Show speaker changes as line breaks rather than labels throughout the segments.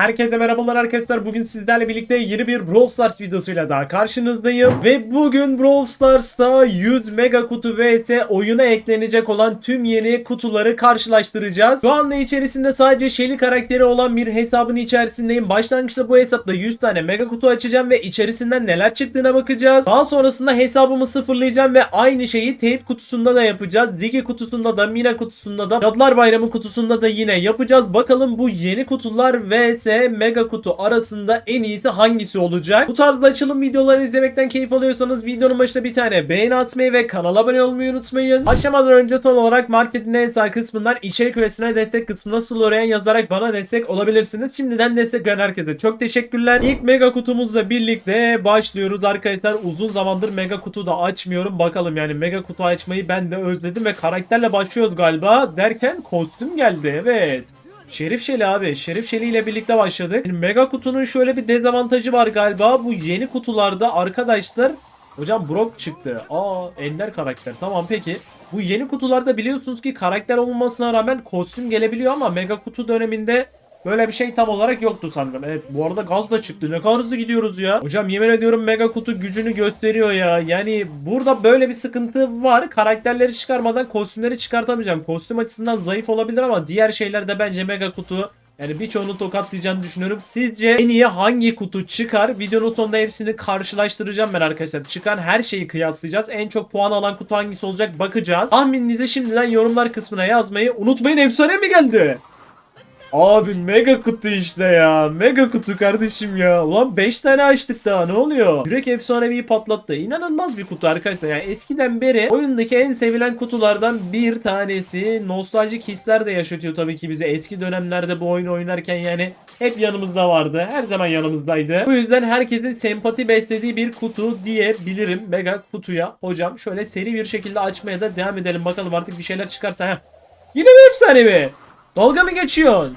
Herkese merhabalar arkadaşlar. Bugün sizlerle birlikte yeni bir Brawl Stars videosuyla daha karşınızdayım. Ve bugün Brawl Stars'ta 100 mega kutu vs oyuna eklenecek olan tüm yeni kutuları karşılaştıracağız. Şu anda içerisinde sadece Shelly karakteri olan bir hesabın içerisindeyim. Başlangıçta bu hesapta 100 tane mega kutu açacağım ve içerisinden neler çıktığına bakacağız. Daha sonrasında hesabımı sıfırlayacağım ve aynı şeyi tape kutusunda da yapacağız. Digi kutusunda da, Mina kutusunda da, Cadılar Bayramı kutusunda da yine yapacağız. Bakalım bu yeni kutular vs mega kutu arasında en iyisi hangisi olacak? Bu tarzda açılım videoları izlemekten keyif alıyorsanız videonun başına bir tane beğeni atmayı ve kanala abone olmayı unutmayın. Başlamadan önce son olarak marketin en sağ kısmından içerik üyesine destek kısmına Slorian yazarak bana destek olabilirsiniz. Şimdiden destek veren herkese çok teşekkürler. İlk mega kutumuzla birlikte başlıyoruz arkadaşlar. Uzun zamandır mega kutu da açmıyorum. Bakalım yani mega kutu açmayı ben de özledim ve karakterle başlıyoruz galiba. Derken kostüm geldi evet. Şerif Şeli abi. Şerif Şeli ile birlikte başladık. Şimdi Mega kutunun şöyle bir dezavantajı var galiba. Bu yeni kutularda arkadaşlar Hocam Brock çıktı. Aa ender karakter. Tamam peki. Bu yeni kutularda biliyorsunuz ki karakter olmamasına rağmen kostüm gelebiliyor ama Mega kutu döneminde Böyle bir şey tam olarak yoktu sanırım. Evet bu arada gaz da çıktı. Ne kadar hızlı gidiyoruz ya. Hocam yemin ediyorum mega kutu gücünü gösteriyor ya. Yani burada böyle bir sıkıntı var. Karakterleri çıkarmadan kostümleri çıkartamayacağım. Kostüm açısından zayıf olabilir ama diğer şeylerde bence mega kutu yani birçoğunu tokatlayacağını düşünüyorum. Sizce en iyi hangi kutu çıkar? Videonun sonunda hepsini karşılaştıracağım ben arkadaşlar. Çıkan her şeyi kıyaslayacağız. En çok puan alan kutu hangisi olacak bakacağız. Tahmininizi şimdiden yorumlar kısmına yazmayı unutmayın. Efsane mi geldi? Abi mega kutu işte ya. Mega kutu kardeşim ya. Ulan 5 tane açtık daha ne oluyor? Direkt efsaneviyi patlattı. İnanılmaz bir kutu arkadaşlar. Yani eskiden beri oyundaki en sevilen kutulardan bir tanesi. Nostaljik hisler de yaşatıyor tabii ki bize. Eski dönemlerde bu oyunu oynarken yani hep yanımızda vardı. Her zaman yanımızdaydı. Bu yüzden herkesin sempati beslediği bir kutu diyebilirim. Mega kutuya. Hocam şöyle seri bir şekilde açmaya da devam edelim. Bakalım artık bir şeyler çıkarsa. Heh. Yine bir efsanevi. Dalga mı geçiyorsun?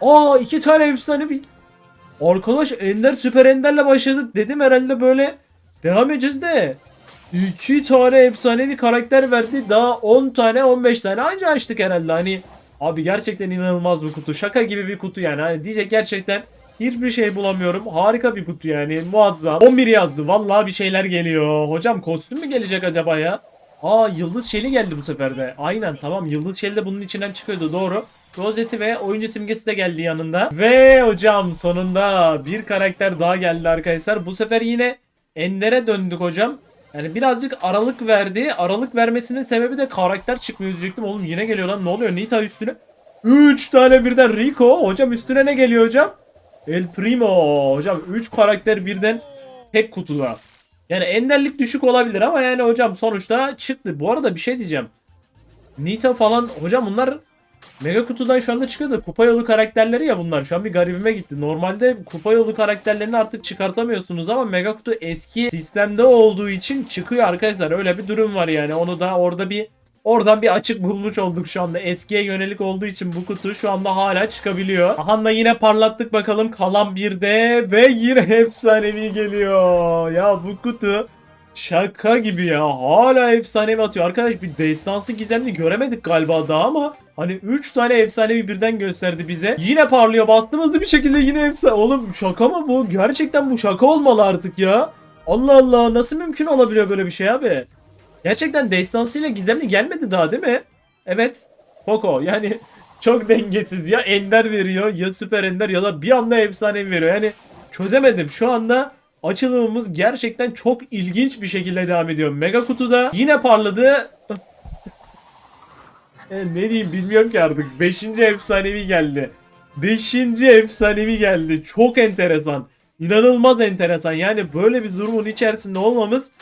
Aa iki tane efsane bir... Arkadaş Ender Süper Ender'le başladık dedim herhalde böyle devam edeceğiz de. İki tane efsanevi karakter verdi. Daha 10 tane 15 tane anca açtık herhalde. Hani abi gerçekten inanılmaz bir kutu. Şaka gibi bir kutu yani. Hani diyecek gerçekten hiçbir şey bulamıyorum. Harika bir kutu yani. Muazzam. 11 yazdı. Vallahi bir şeyler geliyor. Hocam kostüm mü gelecek acaba ya? Aa Yıldız Şeli geldi bu sefer de. Aynen tamam Yıldız Şeli de bunun içinden çıkıyordu doğru. Rozeti ve oyuncu simgesi de geldi yanında. Ve hocam sonunda bir karakter daha geldi arkadaşlar. Bu sefer yine Ender'e döndük hocam. Yani birazcık aralık verdi. Aralık vermesinin sebebi de karakter çıkmıyor diyecektim. Oğlum yine geliyor lan ne oluyor Nita üstüne. 3 tane birden Rico. Hocam üstüne ne geliyor hocam? El Primo. Hocam 3 karakter birden tek kutuda. Yani enderlik düşük olabilir ama yani hocam sonuçta çıktı. Bu arada bir şey diyeceğim. Nita falan hocam bunlar Mega kutudan şu anda çıkıyor da kupa yolu karakterleri ya bunlar. Şu an bir garibime gitti. Normalde kupa yolu karakterlerini artık çıkartamıyorsunuz ama mega kutu eski sistemde olduğu için çıkıyor arkadaşlar. Öyle bir durum var yani. Onu da orada bir Oradan bir açık bulmuş olduk şu anda. Eskiye yönelik olduğu için bu kutu şu anda hala çıkabiliyor. Ahan'la yine parlattık bakalım. Kalan bir de ve yine efsanevi geliyor. Ya bu kutu Şaka gibi ya. Hala efsanevi atıyor. Arkadaş bir destansı gizemli göremedik galiba daha ama hani 3 tane efsanevi birden gösterdi bize. Yine parlıyor. Bastığımızda bir şekilde yine efsane. Oğlum şaka mı bu? Gerçekten bu şaka olmalı artık ya. Allah Allah nasıl mümkün olabiliyor böyle bir şey abi? Gerçekten destansıyla gizemli gelmedi daha değil mi? Evet. Poco yani çok dengesiz ya ender veriyor ya süper ender ya da bir anda efsane veriyor. Yani çözemedim. Şu anda açılımımız gerçekten çok ilginç bir şekilde devam ediyor. Mega kutuda yine parladı. E, ne diyeyim bilmiyorum ki artık. 5. efsanevi geldi. 5. efsanevi geldi. Çok enteresan. İnanılmaz enteresan. Yani böyle bir durumun içerisinde olmamız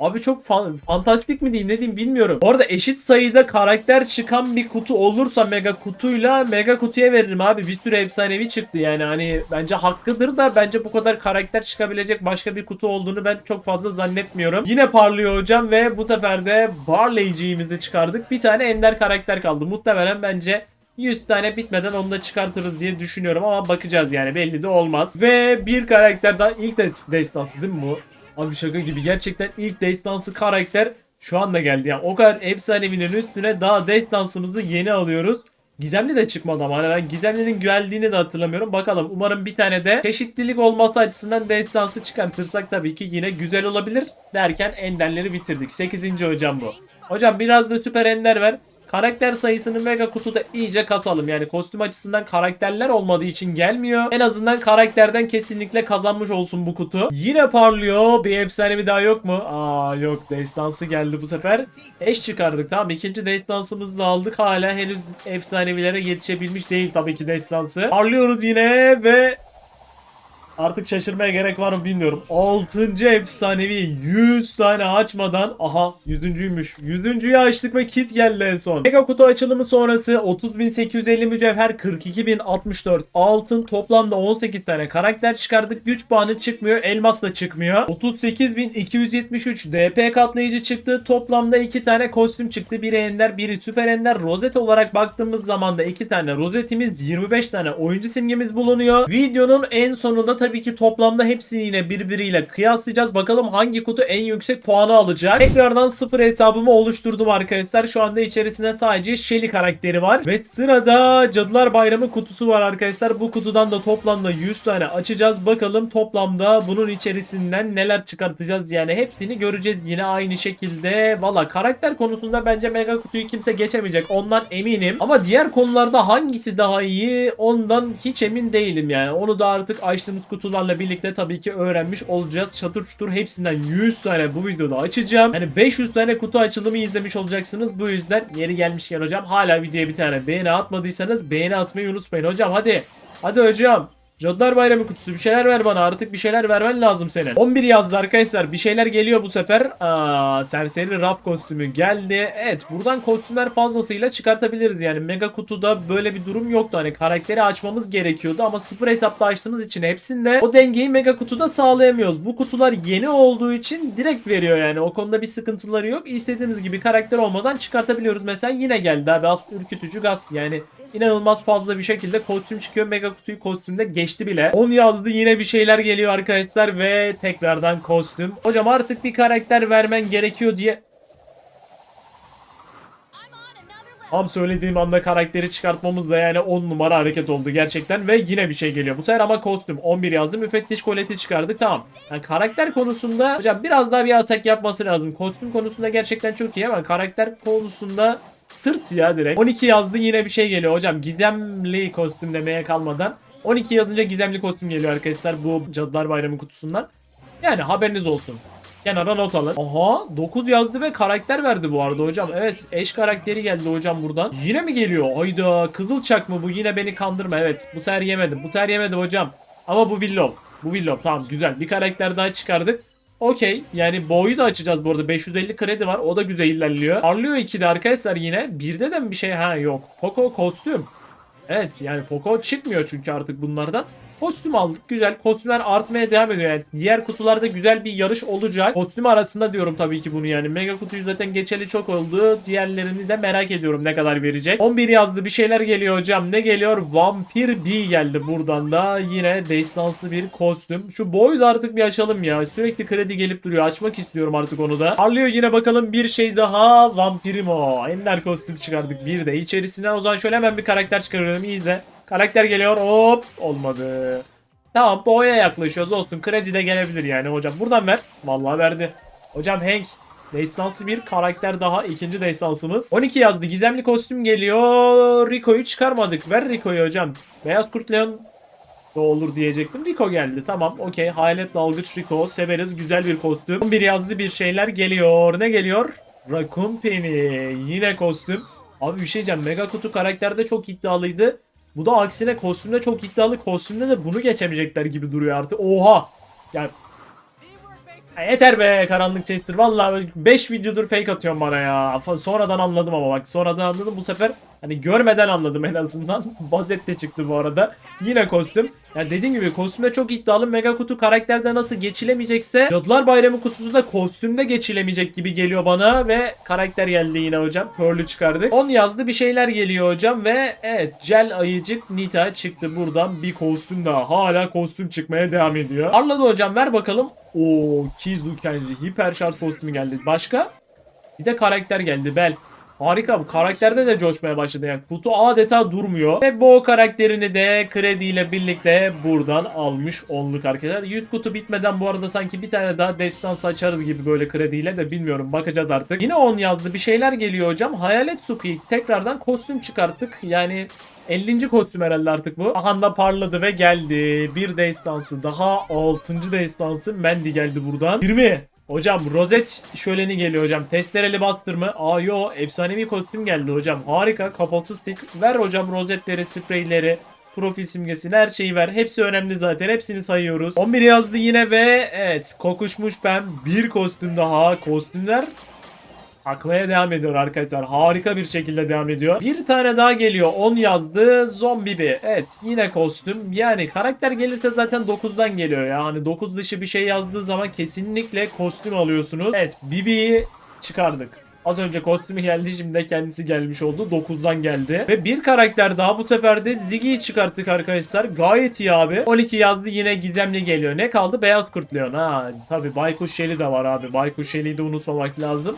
Abi çok fan- fantastik mi diyeyim ne diyeyim bilmiyorum. Bu arada eşit sayıda karakter çıkan bir kutu olursa mega kutuyla mega kutuya veririm abi. Bir sürü efsanevi çıktı yani hani bence hakkıdır da bence bu kadar karakter çıkabilecek başka bir kutu olduğunu ben çok fazla zannetmiyorum. Yine parlıyor hocam ve bu sefer de Barley'ciğimizi çıkardık. Bir tane ender karakter kaldı. Muhtemelen bence 100 tane bitmeden onu da çıkartırız diye düşünüyorum ama bakacağız yani belli de olmaz. Ve bir karakter daha ilk de destansı değil mi bu? Abi şaka gibi gerçekten ilk destansı karakter şu anda geldi. Yani o kadar efsanevinin üstüne daha destansımızı yeni alıyoruz. Gizemli de çıkmadı ama hani ben Gizemli'nin geldiğini de hatırlamıyorum. Bakalım umarım bir tane de çeşitlilik olması açısından destansı çıkartırsak tabii ki yine güzel olabilir. Derken enderleri bitirdik. 8. hocam bu. Hocam biraz da süper ender ver. Karakter sayısını mega kutuda iyice kasalım. Yani kostüm açısından karakterler olmadığı için gelmiyor. En azından karakterden kesinlikle kazanmış olsun bu kutu. Yine parlıyor. Bir efsane bir daha yok mu? Aa yok. Destansı geldi bu sefer. Eş çıkardık. Tamam ikinci destansımızı da aldık. Hala henüz efsanevilere yetişebilmiş değil tabii ki destansı. Parlıyoruz yine ve Artık şaşırmaya gerek var mı bilmiyorum. 6. efsanevi 100 tane açmadan aha 100.'üymüş. 100.'yü açtık ve kit geldi en son. Mega kutu açılımı sonrası 30.850 mücevher 42.064 altın toplamda 18 tane karakter çıkardık. Güç puanı çıkmıyor. Elmas da çıkmıyor. 38.273 DP katlayıcı çıktı. Toplamda 2 tane kostüm çıktı. Biri ender biri süper ender. Rozet olarak baktığımız zaman da 2 tane rozetimiz 25 tane oyuncu simgemiz bulunuyor. Videonun en sonunda tabii ki toplamda hepsini yine birbiriyle kıyaslayacağız. Bakalım hangi kutu en yüksek puanı alacak. Tekrardan sıfır hesabımı oluşturdum arkadaşlar. Şu anda içerisinde sadece Shelly karakteri var. Ve sırada Cadılar Bayramı kutusu var arkadaşlar. Bu kutudan da toplamda 100 tane açacağız. Bakalım toplamda bunun içerisinden neler çıkartacağız. Yani hepsini göreceğiz yine aynı şekilde. Valla karakter konusunda bence mega kutuyu kimse geçemeyecek. Ondan eminim. Ama diğer konularda hangisi daha iyi ondan hiç emin değilim yani. Onu da artık açtığımız kutularla birlikte tabii ki öğrenmiş olacağız. Çatır çutur hepsinden 100 tane bu videoda açacağım. Yani 500 tane kutu açılımı izlemiş olacaksınız. Bu yüzden yeri gelmişken hocam hala videoya bir tane beğeni atmadıysanız beğeni atmayı unutmayın. Hocam hadi. Hadi hocam. Cadılar Bayramı kutusu bir şeyler ver bana artık bir şeyler vermen lazım senin. 11 yazdı arkadaşlar bir şeyler geliyor bu sefer. Aa, serseri rap kostümü geldi. Evet buradan kostümler fazlasıyla çıkartabiliriz yani mega kutuda böyle bir durum yoktu. Hani karakteri açmamız gerekiyordu ama sıfır hesapta açtığımız için hepsinde o dengeyi mega kutuda sağlayamıyoruz. Bu kutular yeni olduğu için direkt veriyor yani o konuda bir sıkıntıları yok. İstediğimiz gibi karakter olmadan çıkartabiliyoruz. Mesela yine geldi abi ürkütücü gaz yani inanılmaz fazla bir şekilde kostüm çıkıyor. Mega kutuyu kostümde geçti bile. 10 yazdı yine bir şeyler geliyor arkadaşlar ve tekrardan kostüm. Hocam artık bir karakter vermen gerekiyor diye Tam söylediğim anda karakteri çıkartmamız da yani 10 numara hareket oldu gerçekten ve yine bir şey geliyor. Bu sefer ama kostüm 11 yazdı müfettiş koleti çıkardık tamam. Yani karakter konusunda hocam biraz daha bir atak yapması lazım. Kostüm konusunda gerçekten çok iyi ama karakter konusunda tırt ya direkt. 12 yazdı yine bir şey geliyor hocam gizemli kostüm demeye kalmadan. 12 yazınca gizemli kostüm geliyor arkadaşlar bu Cadılar Bayramı kutusundan. Yani haberiniz olsun. Kenara not alın. Aha 9 yazdı ve karakter verdi bu arada hocam. Evet eş karakteri geldi hocam buradan. Yine mi geliyor? Hayda Kızılçak mı bu? Yine beni kandırma. Evet bu sefer yemedim. Bu sefer yemedim hocam. Ama bu Willow. Bu Willow tamam güzel. Bir karakter daha çıkardık. Okey. Yani boyu da açacağız bu arada. 550 kredi var. O da güzel ilerliyor. Parlıyor 2'de arkadaşlar yine. Birde de mi bir şey? Ha yok. Poco kostüm. Evet yani Poco çıkmıyor çünkü artık bunlardan. Kostüm aldık güzel. Kostümler artmaya devam ediyor yani. Diğer kutularda güzel bir yarış olacak. Kostüm arasında diyorum tabii ki bunu yani. Mega kutuyu zaten geçeli çok oldu. Diğerlerini de merak ediyorum ne kadar verecek. 11 yazdı bir şeyler geliyor hocam. Ne geliyor? Vampir B geldi buradan da. Yine destansı bir kostüm. Şu boyu da artık bir açalım ya. Sürekli kredi gelip duruyor. Açmak istiyorum artık onu da. Parlıyor yine bakalım bir şey daha. Vampirimo. Ender kostüm çıkardık bir de. İçerisinden o zaman şöyle hemen bir karakter çıkarıyorum. İyi izle. Karakter geliyor. Hop. Olmadı. Tamam boya yaklaşıyoruz olsun. Kredi de gelebilir yani hocam. Buradan ver. Vallahi verdi. Hocam Hank. Destansı bir karakter daha. ikinci destansımız. 12 yazdı. Gizemli kostüm geliyor. Rico'yu çıkarmadık. Ver Rico'yu hocam. Beyaz Kurt Leon da olur diyecektim. Rico geldi. Tamam okey. Hayalet dalgıç Rico. Severiz. Güzel bir kostüm. 11 yazdı bir şeyler geliyor. Ne geliyor? Raccoon Penny. Yine kostüm. Abi bir şey diyeceğim. Mega kutu karakterde çok iddialıydı. Bu da aksine kostümde çok iddialı. Kostümde de bunu geçemeyecekler gibi duruyor artık. Oha. Yani ya yeter be karanlık Chester. Vallahi 5 videodur fake atıyorsun bana ya. Sonradan anladım ama bak sonradan anladım. Bu sefer hani görmeden anladım en azından. Bazet de çıktı bu arada. Yine kostüm. Ya dediğim gibi kostümde çok iddialı. Mega kutu karakterde nasıl geçilemeyecekse Cadılar Bayramı kutusu da kostümde geçilemeyecek gibi geliyor bana ve karakter geldi yine hocam. Pearl'ü çıkardık. 10 yazdı bir şeyler geliyor hocam ve evet Gel Ayıcık Nita çıktı buradan bir kostüm daha. Hala kostüm çıkmaya devam ediyor. Arladı hocam ver bakalım. Oo Kizu Kenji hiper şart kostümü geldi. Başka? Bir de karakter geldi Bel. Harika bu karakterde de coşmaya başladı yani kutu adeta durmuyor. Ve bu karakterini de krediyle birlikte buradan almış olduk arkadaşlar. 100 kutu bitmeden bu arada sanki bir tane daha destans açarız gibi böyle krediyle de bilmiyorum bakacağız artık. Yine 10 yazdı bir şeyler geliyor hocam. Hayalet Suki tekrardan kostüm çıkarttık. Yani 50. kostüm herhalde artık bu. Ahanda parladı ve geldi. Bir destansı daha 6. destansı Mandy geldi buradan. 20. Hocam rozet şöleni geliyor hocam. Testereli bastır mı? Aa yo efsanevi kostüm geldi hocam. Harika kapatsız stick. Ver hocam rozetleri, spreyleri, profil simgesini her şeyi ver. Hepsi önemli zaten. Hepsini sayıyoruz. 11 yazdı yine ve evet kokuşmuş ben bir kostüm daha. Kostümler akmaya devam ediyor arkadaşlar. Harika bir şekilde devam ediyor. Bir tane daha geliyor. 10 yazdı. Zombi bir. Evet yine kostüm. Yani karakter gelirse zaten 9'dan geliyor ya. Hani 9 dışı bir şey yazdığı zaman kesinlikle kostüm alıyorsunuz. Evet Bibi'yi çıkardık. Az önce kostümü geldi şimdi de kendisi gelmiş oldu. 9'dan geldi. Ve bir karakter daha bu sefer de Ziggy'yi çıkarttık arkadaşlar. Gayet iyi abi. 12 yazdı yine gizemli geliyor. Ne kaldı? Beyaz Kurt Leon. Ha tabi Baykuş Şeli de var abi. Baykuş Şeli'yi de unutmamak lazım.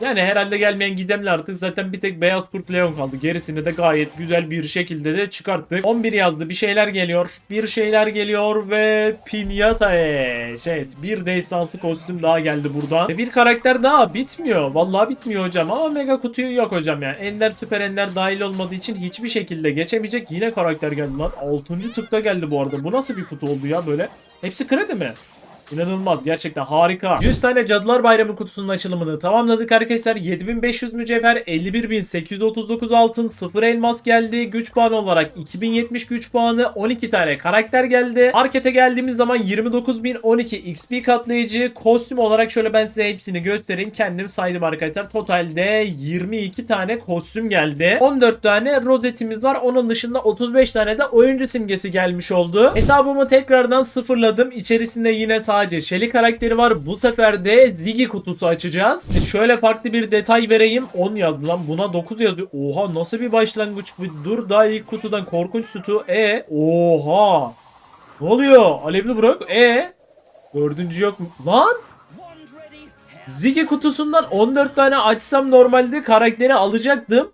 Yani herhalde gelmeyen gizemli artık zaten bir tek Beyaz Kurt Leon kaldı. Gerisini de gayet güzel bir şekilde de çıkarttık. 11 yazdı bir şeyler geliyor. Bir şeyler geliyor ve Pinyata Evet bir destansı kostüm daha geldi buradan. Ve bir karakter daha bitmiyor. Vallahi bitmiyor hocam ama mega kutuyu yok hocam yani. Ender süper ender dahil olmadığı için hiçbir şekilde geçemeyecek. Yine karakter geldi lan. 6. tıkta geldi bu arada. Bu nasıl bir kutu oldu ya böyle? Hepsi kredi mi? İnanılmaz gerçekten harika. 100 tane Cadılar Bayramı kutusunun açılımını tamamladık arkadaşlar. 7500 mücevher, 51839 altın, 0 elmas geldi. Güç puanı olarak 2070 güç puanı, 12 tane karakter geldi. Markete geldiğimiz zaman 29012 XP katlayıcı, kostüm olarak şöyle ben size hepsini göstereyim. Kendim saydım arkadaşlar. Totalde 22 tane kostüm geldi. 14 tane rozetimiz var. Onun dışında 35 tane de oyuncu simgesi gelmiş oldu. Hesabımı tekrardan sıfırladım. İçerisinde yine sadece Shelly karakteri var. Bu sefer de Ziggy kutusu açacağız. E Şöyle farklı bir detay vereyim. 10 yazdı lan. Buna 9 yazıyor. Oha nasıl bir başlangıç. Bir dur daha ilk kutudan korkunç sütü. E oha. Ne oluyor? Alevli bırak. E dördüncü yok mu? Lan Ziggy kutusundan 14 tane açsam normalde karakteri alacaktım.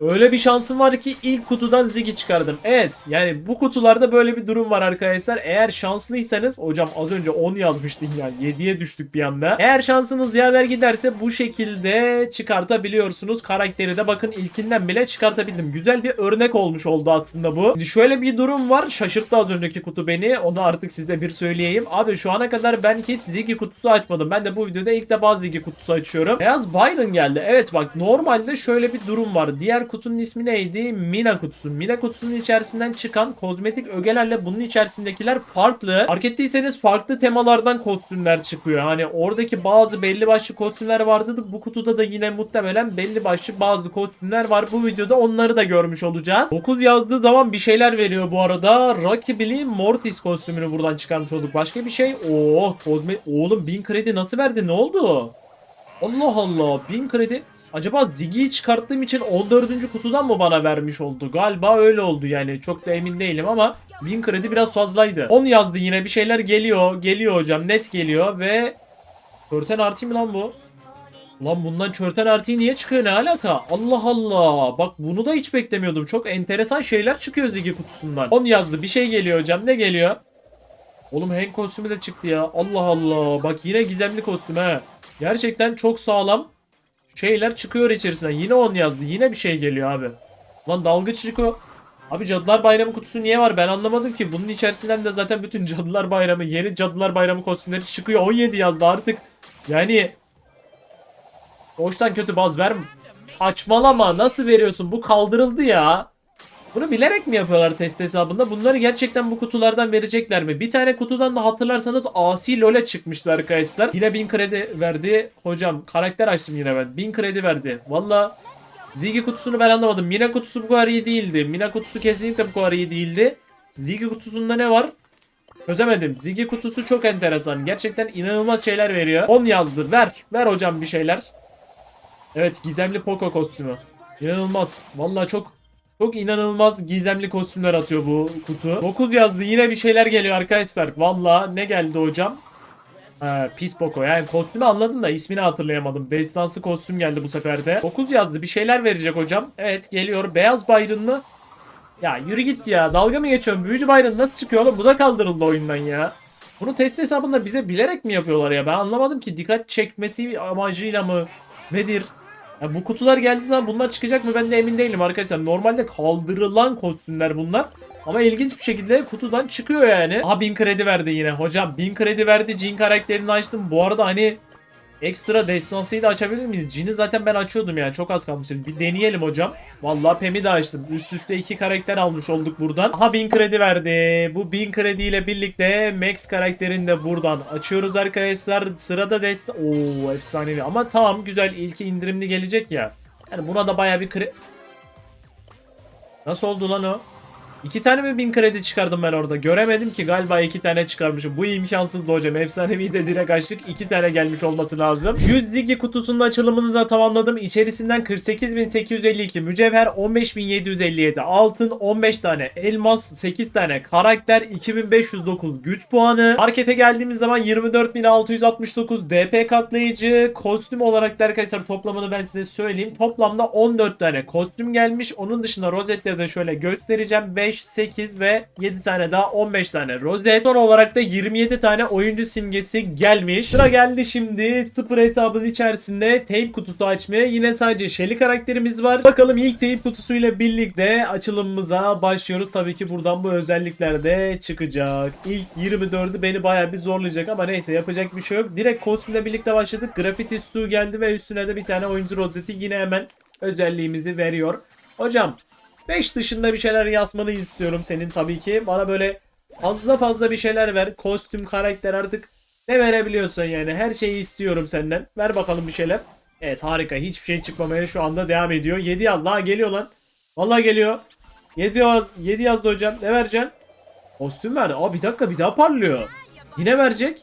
Öyle bir şansım var ki ilk kutudan Ziggy çıkardım. Evet yani bu kutularda böyle bir durum var arkadaşlar. Eğer şanslıysanız hocam az önce 10 yazmıştın yani 7'ye düştük bir anda. Eğer şansınız yaver giderse bu şekilde çıkartabiliyorsunuz. Karakteri de bakın ilkinden bile çıkartabildim. Güzel bir örnek olmuş oldu aslında bu. Şimdi şöyle bir durum var. Şaşırttı az önceki kutu beni. Onu artık size bir söyleyeyim. Abi şu ana kadar ben hiç Ziggy kutusu açmadım. Ben de bu videoda ilk defa Ziggy kutusu açıyorum. Beyaz Byron geldi. Evet bak normalde şöyle bir durum var. Diğer kutunun ismi neydi? Mina kutusu. Mina kutusunun içerisinden çıkan kozmetik ögelerle bunun içerisindekiler farklı. Fark ettiyseniz farklı temalardan kostümler çıkıyor. Hani oradaki bazı belli başlı kostümler vardı bu kutuda da yine muhtemelen belli başlı bazı kostümler var. Bu videoda onları da görmüş olacağız. 9 yazdığı zaman bir şeyler veriyor bu arada. Rakibili Mortis kostümünü buradan çıkarmış olduk. Başka bir şey. Oo, kozmet oğlum 1000 kredi nasıl verdi? Ne oldu? Allah Allah 1000 kredi. Acaba Ziggy'yi çıkarttığım için 14. kutudan mı bana vermiş oldu? Galiba öyle oldu yani. Çok da emin değilim ama 1000 kredi biraz fazlaydı. 10 yazdı yine bir şeyler geliyor. Geliyor hocam net geliyor ve Körten artı mı lan bu? Lan bundan çörten artı niye çıkıyor ne alaka? Allah Allah. Bak bunu da hiç beklemiyordum. Çok enteresan şeyler çıkıyor Ziggy kutusundan. 10 yazdı bir şey geliyor hocam. Ne geliyor? Oğlum Hank kostümü de çıktı ya. Allah Allah. Bak yine gizemli kostüm he. Gerçekten çok sağlam şeyler çıkıyor içerisinden. Yine 10 yazdı. Yine bir şey geliyor abi. Lan dalgıç Rico. Abi Cadılar Bayramı kutusu niye var? Ben anlamadım ki. Bunun içerisinden de zaten bütün Cadılar Bayramı, yeni Cadılar Bayramı kostümleri çıkıyor. 17 yazdı artık. Yani Hoştan kötü baz ver. Saçmalama. Nasıl veriyorsun? Bu kaldırıldı ya. Bunu bilerek mi yapıyorlar test hesabında? Bunları gerçekten bu kutulardan verecekler mi? Bir tane kutudan da hatırlarsanız Asi LoL'e çıkmıştı arkadaşlar. Yine 1000 kredi verdi. Hocam karakter açtım yine ben. 1000 kredi verdi. Valla Ziggy kutusunu ben anlamadım. Mina kutusu bu kadar iyi değildi. Mina kutusu kesinlikle bu kadar iyi değildi. Ziggy kutusunda ne var? Çözemedim. Ziggy kutusu çok enteresan. Gerçekten inanılmaz şeyler veriyor. 10 yazdı. Ver. Ver hocam bir şeyler. Evet gizemli Poco kostümü. İnanılmaz. Vallahi çok çok inanılmaz gizemli kostümler atıyor bu kutu. 9 yazdı. Yine bir şeyler geliyor arkadaşlar. Vallahi ne geldi hocam? Ha, pis Poco. Yani kostümü anladım da ismini hatırlayamadım. Destansı kostüm geldi bu sefer de. 9 yazdı. Bir şeyler verecek hocam. Evet geliyor. Beyaz Byron mı? Ya yürü git ya. Dalga mı geçiyorsun? Büyücü Byron nasıl çıkıyor oğlum? Bu da kaldırıldı oyundan ya. Bunu test hesabında bize bilerek mi yapıyorlar ya? Ben anlamadım ki. Dikkat çekmesi amacıyla mı? Nedir? Ya bu kutular geldiği zaman bunlar çıkacak mı ben de emin değilim arkadaşlar. Normalde kaldırılan kostümler bunlar. Ama ilginç bir şekilde kutudan çıkıyor yani. Aha 1000 kredi verdi yine. Hocam 1000 kredi verdi. Jin karakterini açtım. Bu arada hani ekstra destansıyı da açabilir miyiz? Jin'i zaten ben açıyordum yani. Çok az kalmıştı. Bir deneyelim hocam. Vallahi Pem'i de açtım. Üst üste iki karakter almış olduk buradan. Aha 1000 kredi verdi. Bu 1000 krediyle birlikte Max karakterini de buradan açıyoruz arkadaşlar. Sırada dest... Oo efsanevi. Ama tamam güzel. İlki indirimli gelecek ya. Yani buna da baya bir kredi... Nasıl oldu lan o? İki tane mi bin kredi çıkardım ben orada? Göremedim ki galiba iki tane çıkarmışım. Bu imkansızdı hocam. Efsanevi de direkt açtık. İki tane gelmiş olması lazım. 100 Ziggy kutusunun açılımını da tamamladım. İçerisinden 48.852 mücevher 15.757 altın 15 tane elmas 8 tane karakter 2509 güç puanı. Markete geldiğimiz zaman 24.669 DP katlayıcı kostüm olarak da arkadaşlar toplamını ben size söyleyeyim. Toplamda 14 tane kostüm gelmiş. Onun dışında rozetleri de şöyle göstereceğim. 5, 8 ve 7 tane daha 15 tane rozet. Son olarak da 27 tane oyuncu simgesi gelmiş. Sıra geldi şimdi sıfır hesabın içerisinde tape kutusu açmaya. Yine sadece Shelly karakterimiz var. Bakalım ilk tape kutusuyla birlikte açılımımıza başlıyoruz. Tabii ki buradan bu özellikler de çıkacak. İlk 24'ü beni bayağı bir zorlayacak ama neyse yapacak bir şey yok. Direkt kostümle birlikte başladık. Graffiti Stu geldi ve üstüne de bir tane oyuncu rozeti yine hemen özelliğimizi veriyor. Hocam 5 dışında bir şeyler yazmanı istiyorum senin tabii ki. Bana böyle fazla fazla bir şeyler ver. Kostüm, karakter artık ne verebiliyorsan yani. Her şeyi istiyorum senden. Ver bakalım bir şeyler. Evet harika. Hiçbir şey çıkmamaya şu anda devam ediyor. 7 yaz. Daha geliyor lan. Vallahi geliyor. 7 yaz. 7 yazdı hocam. Ne vereceksin? Kostüm verdi. Aa bir dakika bir daha parlıyor. Yine verecek.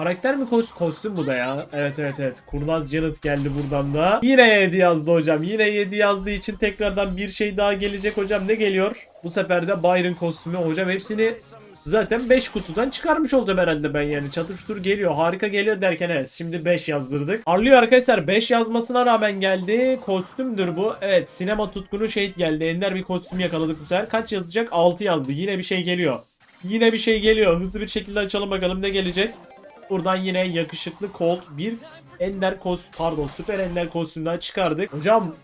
Karakter mi kos kostüm bu da ya. Evet evet evet. Kurnaz Janet geldi buradan da. Yine 7 yazdı hocam. Yine 7 yazdığı için tekrardan bir şey daha gelecek hocam. Ne geliyor? Bu sefer de Byron kostümü. Hocam hepsini zaten 5 kutudan çıkarmış olacağım herhalde ben yani. Çatır çutur geliyor. Harika geliyor derken evet. Şimdi 5 yazdırdık. Arlıyor arkadaşlar. 5 yazmasına rağmen geldi. Kostümdür bu. Evet. Sinema tutkunu şehit geldi. Ender bir kostüm yakaladık bu sefer. Kaç yazacak? 6 yazdı. Yine bir şey geliyor. Yine bir şey geliyor. Hızlı bir şekilde açalım bakalım ne gelecek. Buradan yine yakışıklı Colt bir Ender kostüm pardon süper Ender kostüm daha çıkardık. Hocam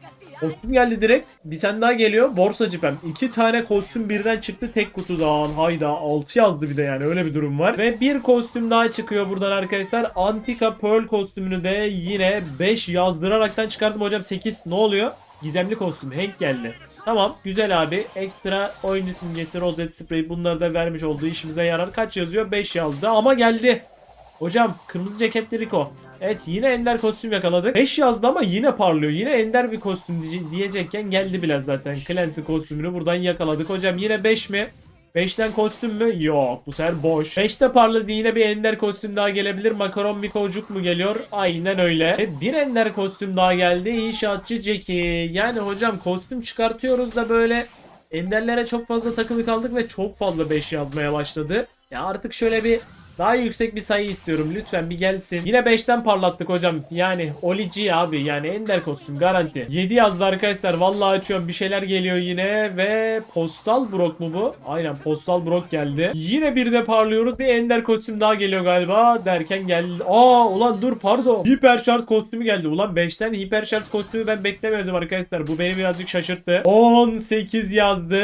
kostüm geldi direkt. Bir tane daha geliyor. Borsacı pem. İki tane kostüm birden çıktı tek kutudan. Hayda 6 yazdı bir de yani öyle bir durum var. Ve bir kostüm daha çıkıyor buradan arkadaşlar. Antika Pearl kostümünü de yine 5 yazdıraraktan çıkardım hocam 8. Ne oluyor? Gizemli kostüm Hank geldi. Tamam güzel abi. Ekstra oyuncu simgesi, rozet sprey bunları da vermiş olduğu işimize yarar. Kaç yazıyor? 5 yazdı ama geldi. Hocam kırmızı ceketli Rico. Evet yine ender kostüm yakaladık. 5 yazdı ama yine parlıyor. Yine ender bir kostüm diye- diyecekken geldi biraz zaten. Clancy kostümünü buradan yakaladık. Hocam yine 5 mi? 5'ten kostüm mü? Yok bu sefer boş. 5'te parladı yine bir ender kostüm daha gelebilir. Makaron Mikocuk mu geliyor? Aynen öyle. Ve bir ender kostüm daha geldi. İnşaatçı Jackie. Yani hocam kostüm çıkartıyoruz da böyle enderlere çok fazla takılı kaldık ve çok fazla 5 yazmaya başladı. Ya artık şöyle bir daha yüksek bir sayı istiyorum. Lütfen bir gelsin. Yine 5'ten parlattık hocam. Yani Oli G abi. Yani Ender kostüm garanti. 7 yazdı arkadaşlar. Vallahi açıyorum. Bir şeyler geliyor yine. Ve Postal Brock mu bu? Aynen Postal Brock geldi. Yine bir de parlıyoruz. Bir Ender kostüm daha geliyor galiba. Derken geldi. Aa ulan dur pardon. Hiper Charge kostümü geldi. Ulan 5'ten Hiper Charge kostümü ben beklemiyordum arkadaşlar. Bu beni birazcık şaşırttı. 18 yazdı.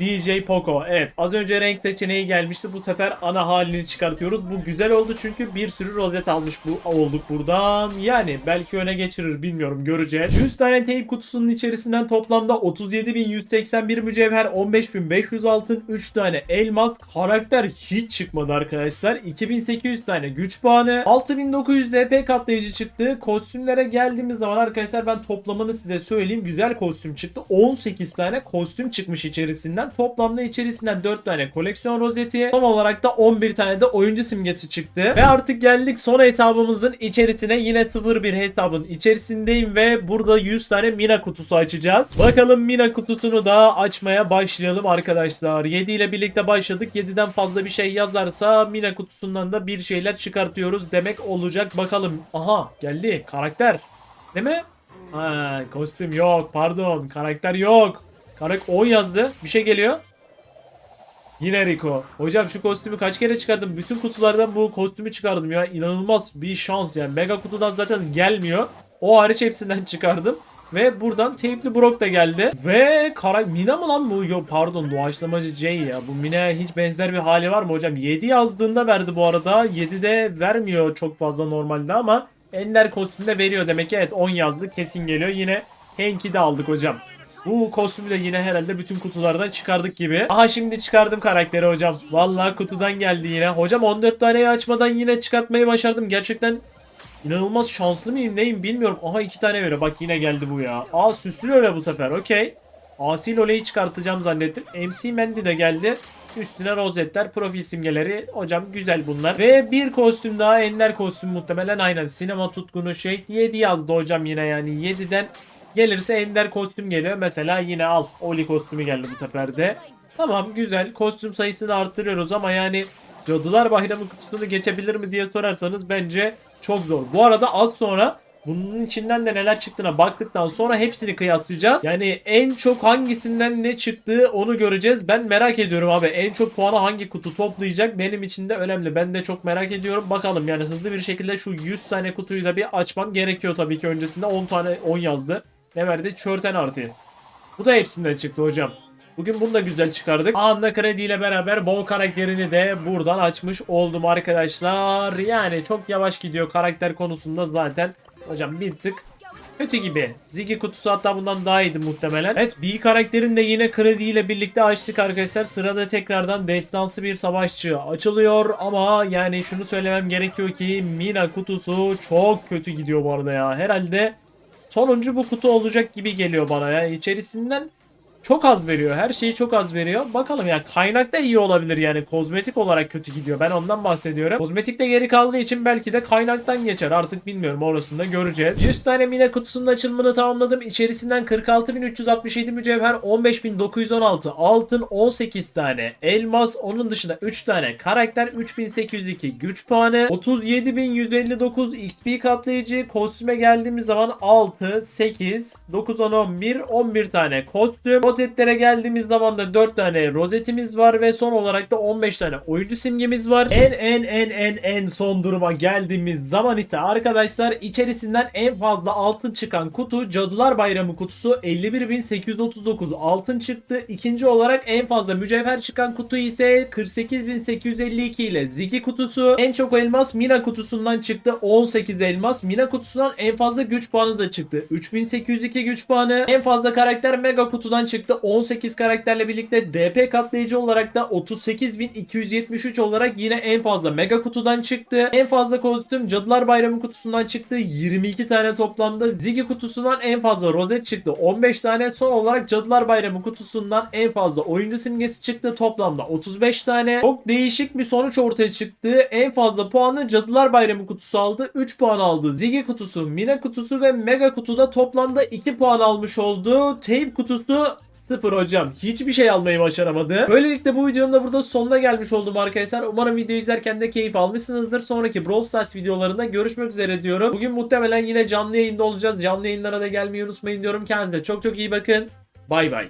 DJ Poco. Evet. Az önce renk seçeneği gelmişti. Bu sefer ana halini çıkartıyoruz. Bu güzel oldu çünkü bir sürü rozet almış bu olduk buradan. Yani belki öne geçirir bilmiyorum göreceğiz. 100 tane tape kutusunun içerisinden toplamda 37.181 mücevher, 15.500 altın, 3 tane elmas, karakter hiç çıkmadı arkadaşlar. 2800 tane güç puanı, 6900 DP katlayıcı çıktı. Kostümlere geldiğimiz zaman arkadaşlar ben toplamını size söyleyeyim. Güzel kostüm çıktı. 18 tane kostüm çıkmış içerisinden. Toplamda içerisinden 4 tane koleksiyon rozeti. Son olarak da 11 tane de oyuncu oyuncu simgesi çıktı. Ve artık geldik son hesabımızın içerisine. Yine 01 hesabın içerisindeyim ve burada 100 tane Mina kutusu açacağız. Bakalım Mina kutusunu da açmaya başlayalım arkadaşlar. 7 ile birlikte başladık. 7'den fazla bir şey yazarsa Mina kutusundan da bir şeyler çıkartıyoruz demek olacak. Bakalım. Aha geldi karakter. Değil mi? Ha, kostüm yok pardon karakter yok. Karakter 10 yazdı. Bir şey geliyor. Yine Rico. Hocam şu kostümü kaç kere çıkardım? Bütün kutulardan bu kostümü çıkardım ya. İnanılmaz bir şans yani. Mega kutudan zaten gelmiyor. O hariç hepsinden çıkardım. Ve buradan teypli Brock da geldi. Ve kara Mina mı lan bu? Yok pardon doğaçlamacı Jay ya. Bu Mina'ya hiç benzer bir hali var mı hocam? 7 yazdığında verdi bu arada. 7'de vermiyor çok fazla normalde ama Ender kostümde veriyor demek ki. Evet 10 yazdı kesin geliyor. Yine Hank'i de aldık hocam. Bu kostümü de yine herhalde bütün kutulardan çıkardık gibi. Aha şimdi çıkardım karakteri hocam. Vallahi kutudan geldi yine. Hocam 14 taneyi açmadan yine çıkartmayı başardım. Gerçekten inanılmaz şanslı mıyım neyim bilmiyorum. Aha 2 tane veriyor. Bak yine geldi bu ya. Aa süslü öyle bu sefer. Okey. Asil Ole'yi çıkartacağım zannettim. MC Mendy de geldi. Üstüne rozetler, profil simgeleri. Hocam güzel bunlar. Ve bir kostüm daha. Ender kostüm muhtemelen aynen. Sinema tutkunu şey 7 yazdı hocam yine yani. 7'den Gelirse Ender kostüm geliyor. Mesela yine al. Oli kostümü geldi bu sefer de. Tamam güzel. Kostüm sayısını arttırıyoruz ama yani Cadılar Bayramı kutusunu geçebilir mi diye sorarsanız bence çok zor. Bu arada az sonra bunun içinden de neler çıktığına baktıktan sonra hepsini kıyaslayacağız. Yani en çok hangisinden ne çıktığı onu göreceğiz. Ben merak ediyorum abi. En çok puanı hangi kutu toplayacak benim için de önemli. Ben de çok merak ediyorum. Bakalım yani hızlı bir şekilde şu 100 tane kutuyu da bir açmam gerekiyor tabii ki öncesinde 10 tane 10 yazdı. Ne verdi? Çörten artı. Bu da hepsinden çıktı hocam. Bugün bunu da güzel çıkardık. Anla Kredi ile beraber Bow karakterini de buradan açmış oldum arkadaşlar. Yani çok yavaş gidiyor karakter konusunda zaten. Hocam bir tık kötü gibi. Ziggy kutusu hatta bundan daha iyiydi muhtemelen. Evet B karakterini de yine Kredi ile birlikte açtık arkadaşlar. Sırada tekrardan destansı bir savaşçı açılıyor. Ama yani şunu söylemem gerekiyor ki Mina kutusu çok kötü gidiyor bu arada ya. Herhalde sonuncu bu kutu olacak gibi geliyor bana ya. İçerisinden çok az veriyor. Her şeyi çok az veriyor. Bakalım ya kaynak da iyi olabilir yani. Kozmetik olarak kötü gidiyor. Ben ondan bahsediyorum. Kozmetik de geri kaldığı için belki de kaynaktan geçer. Artık bilmiyorum orasını da göreceğiz. 100 tane mine kutusunun açılımını tamamladım. İçerisinden 46.367 mücevher, 15.916 altın, 18 tane elmas. Onun dışında 3 tane karakter, 3.802 güç puanı, 37.159 XP katlayıcı. Kostüme geldiğimiz zaman 6, 8, 9, 10, 11, 11 tane kostüm. Rozetlere geldiğimiz zaman da 4 tane rozetimiz var ve son olarak da 15 tane oyuncu simgemiz var. En en en en en son duruma geldiğimiz zaman ise arkadaşlar içerisinden en fazla altın çıkan kutu Cadılar Bayramı kutusu 51.839 altın çıktı. İkinci olarak en fazla mücevher çıkan kutu ise 48.852 ile Ziggy kutusu. En çok elmas Mina kutusundan çıktı 18 elmas. Mina kutusundan en fazla güç puanı da çıktı. 3802 güç puanı. En fazla karakter Mega kutudan çıktı. 18 karakterle birlikte DP katlayıcı olarak da 38.273 olarak yine en fazla Mega kutudan çıktı. En fazla kostüm Cadılar Bayramı kutusundan çıktı. 22 tane toplamda. Ziggy kutusundan en fazla rozet çıktı. 15 tane. Son olarak Cadılar Bayramı kutusundan en fazla oyuncu simgesi çıktı. Toplamda 35 tane. Çok değişik bir sonuç ortaya çıktı. En fazla puanı Cadılar Bayramı kutusu aldı. 3 puan aldı. Ziggy kutusu, Mina kutusu ve Mega kutuda toplamda 2 puan almış oldu. Tape kutusu Sıfır hocam. Hiçbir şey almayı başaramadı. Böylelikle bu videonun da burada sonuna gelmiş oldum arkadaşlar. Umarım videoyu izlerken de keyif almışsınızdır. Sonraki Brawl Stars videolarında görüşmek üzere diyorum. Bugün muhtemelen yine canlı yayında olacağız. Canlı yayınlara da gelmeyi unutmayın diyorum. Kendinize çok çok iyi bakın. Bay bay.